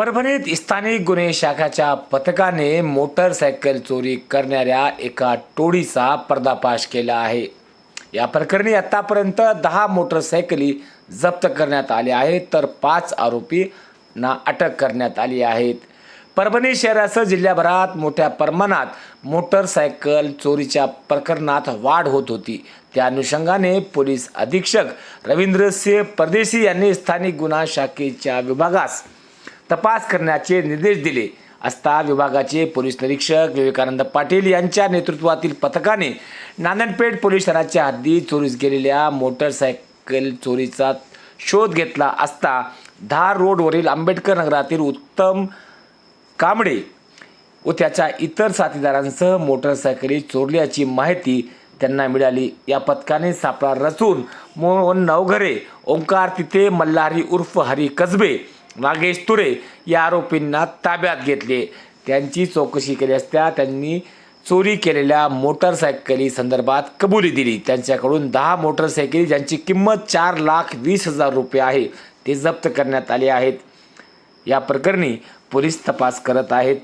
परभणीत स्थानिक गुन्हे शाखाच्या पथकाने मोटरसायकल चोरी करणाऱ्या एका टोळीचा पर्दाफाश केला आहे. या प्रकरणी आतापर्यंत दहा मोटरसायकली जप्त करण्यात आल्या आहेत तर पाच आरोपींना अटक करण्यात आली आहेत परभणी शहरासह जिल्ह्याभरात मोठ्या प्रमाणात मोटरसायकल चोरीच्या प्रकरणात वाढ होत होती. त्या अनुषंगाने पोलीस अधीक्षक रवींद्रसिंह परदेशी यांनी स्थानिक गुन्हा शाखेच्या विभागास तपास करण्याचे निर्देश दिले. असता विभागाचे पोलीस निरीक्षक विवेकानंद पाटील यांच्या नेतृत्वातील पथकाने नांदणपेठ पोलीस ठाण्याच्या हद्दीत चोरीस गेलेल्या मोटरसायकल चोरीचा शोध घेतला असता धार रोडवरील आंबेडकर नगरातील उत्तम कांबळे व त्याच्या इतर साथीदारांसह मोटरसायकली चोरल्याची माहिती त्यांना मिळाली. या पथकाने सापळा रचून मोहन नवघरे ओंकार तिथे मल्हारी उर्फ हरी कसबे नागेश तुरे या आरोपींना ताब्यात घेतले. त्यांची चौकशी केली असता त्यांनी चोरी केलेल्या मोटरसायकली संदर्भात कबुली दिली. त्यांच्याकडून दहा मोटरसायकली ज्यांची किंमत चार लाख वीस हजार रुपये आहे ते जप्त करण्यात आले आहेत. या प्रकरणी पोलीस तपास करत आहेत.